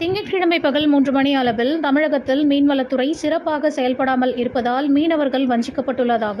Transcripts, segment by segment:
பிற்பகல் மூன்று மணி அளவில் தமிழகத்தில் மீன்வளத்துறை சிறப்பாக செயல்படாமல் இருப்பதால் மீனவர்கள் வஞ்சிக்கப்பட்டுள்ளதாக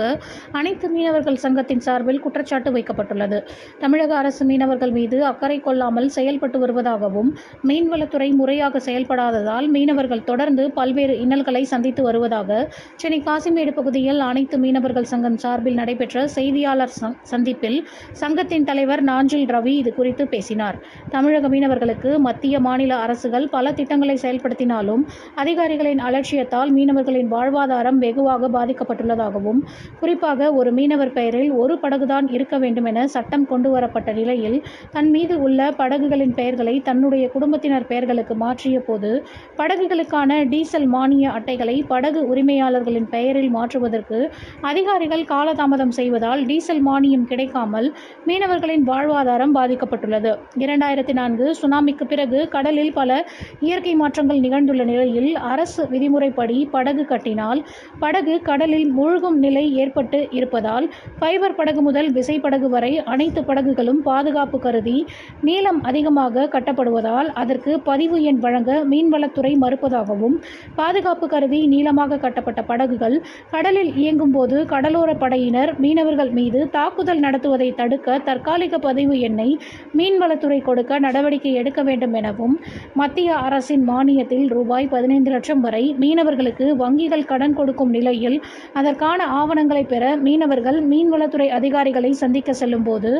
அனைத்து மீனவர்கள் சங்கத்தின் சார்பில் குற்றச்சாட்டு வைக்கப்பட்டுள்ளது. தமிழக அரசு மீனவர்கள் மீது அக்கறை கொள்ளாமல் செயல்பட்டு வருவதாகவும் மீன்வளத்துறை முறையாக செயல்படாததால் மீனவர்கள் தொடர்ந்து பல்வேறு இன்னல்களை சந்தித்து வருவதாக சென்னை காசிமேடு பகுதியில் அனைத்து மீனவர்கள் சங்கம் சார்பில் நடைபெற்ற செய்தியாளர் சந்திப்பில் சங்கத்தின் தலைவர் நாஞ்சில் ரவி இது குறித்து பேசினார். தமிழக மீனவர்களுக்கு மத்திய மாநில அரசுகள் பல திட்டங்களை செயல்படுத்தினாலும் அதிகாரிகளின் அலட்சியத்தால் மீனவர்களின் வாழ்வாதாரம் வெகுவாக பாதிக்கப்பட்டுள்ளதாகவும் குறிப்பாக ஒரு மீனவர் பெயரில் ஒரு படகுதான் இருக்க வேண்டும் என சட்டம் கொண்டுவரப்பட்ட நிலையில் தன் மீது உள்ள படகுகளின் பெயர்களை தன்னுடைய குடும்பத்தினர் பெயர்களுக்கு மாற்றிய போது படகுகளுக்கான டீசல் மானிய அட்டைகளை படகு உரிமையாளர்களின் பெயரில் மாற்றுவதற்கு அதிகாரிகள் காலதாமதம் செய்வதால் டீசல் மானியம் கிடைக்காமல் மீனவர்களின் வாழ்வாதாரம் பாதிக்கப்பட்டுள்ளது. இரண்டாயிரத்தி நான்கு சுனாமிக்கு பிறகு கடலில் பல இயற்கை மாற்றங்கள் நிகழ்ந்துள்ள நிலையில் அரசு விதிமுறைப்படி படகு கட்டினால் படகு கடலில் மூழ்கும் நிலை ஏற்பட்டு இருப்பதால் ஃபைபர் படகு முதல் விசைப்படகு வரை அனைத்து படகுகளும் பாதுகாப்பு கருதி நீளம் அதிகமாக கட்டப்படுவதால் அதற்கு பதிவு எண் வழங்க மீன்வளத்துறை மறுப்பதாகவும் பாதுகாப்பு கருதி நீளமாக கட்டப்பட்ட படகுகள் கடலில் இயங்கும் போது கடலோர படையினர் மீனவர்கள் மீது தாக்குதல் நடத்துவதை தடுக்க தற்காலிக பதிவு எண்ணை மீன்வளத்துறை கொடுக்க நடவடிக்கை எடுக்க வேண்டும் எனவும் மத்திய அரசின் மானியத்தில் ரூபாய் பதினைந்து லட்சம் வரை மீனவர்களுக்கு வங்கிகள் கடன் கொடுக்கும் நிலையில் அதற்கான ஆவணங்களை பெற மீனவர்கள் மீன்வளத்துறை அதிகாரிகளை சந்திக்க செல்லும் போது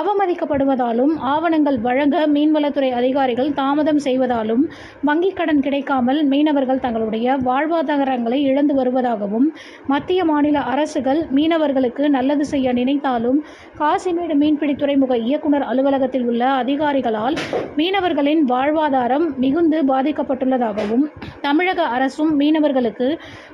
அவமதிக்கப்படுவதாலும் ஆவணங்கள் வழங்க மீன்வளத்துறை அதிகாரிகள் தாமதம் செய்வதாலும் வங்கிக் கடன் கிடைக்காமல் மீனவர்கள் தங்களுடைய வாழ்வாதாரங்களை இழந்து வருவதாகவும் மத்திய மாநில அரசுகள் மீனவர்களுக்கு நல்லது செய்ய நினைத்தாலும் காசிமேடு மீன்பிடி துறைமுக இயக்குனர் அலுவலகத்தில் உள்ள அதிகாரிகளால் மீனவர்களின் வாழ்வாதாரம் மிகுந்து பாதிக்கப்பட்டுள்ளதாகவும் தமிழக அரசும் மீனவர்களுக்கு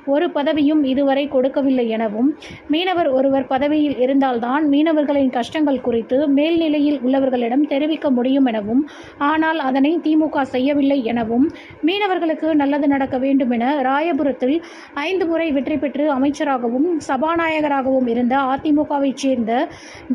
ஒரு பதவியும் இதுவரை கொடுக்கவில்லை எனவும் மீனவர் ஒருவர் பதவியில் இருந்தால்தான் மீனவர்களின் கஷ்டங்கள் குறித்து மேல்நிலையில் உள்ளவர்களிடம் தெரிவிக்க முடியும் எனவும் ஆனால் அதனை திமுக செய்யவில்லை எனவும் மீனவர்களுக்கு நல்லது நடக்க வேண்டும் என ராயபுரத்தில் ஐந்து முறை வெற்றி பெற்று அமைச்சராகவும் சபாநாயகராகவும் இருந்த அதிமுகவைச் சேர்ந்த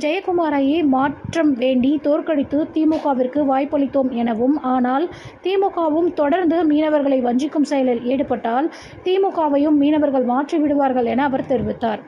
ஜெயக்குமாரையே மாற்றம் வேண்டி தோற்கடித்து திமுகவிற்கு வாய்ப்பளித்தோம் எனவும் ஆனால் திமுக திமுகவும் தொடர்ந்து மீனவர்களை வஞ்சிக்கும் செயலில் ஈடுபட்டால் திமுகவையும் மீனவர்கள் மாற்றிவிடுவார்கள் என அவர் தெரிவித்தார்.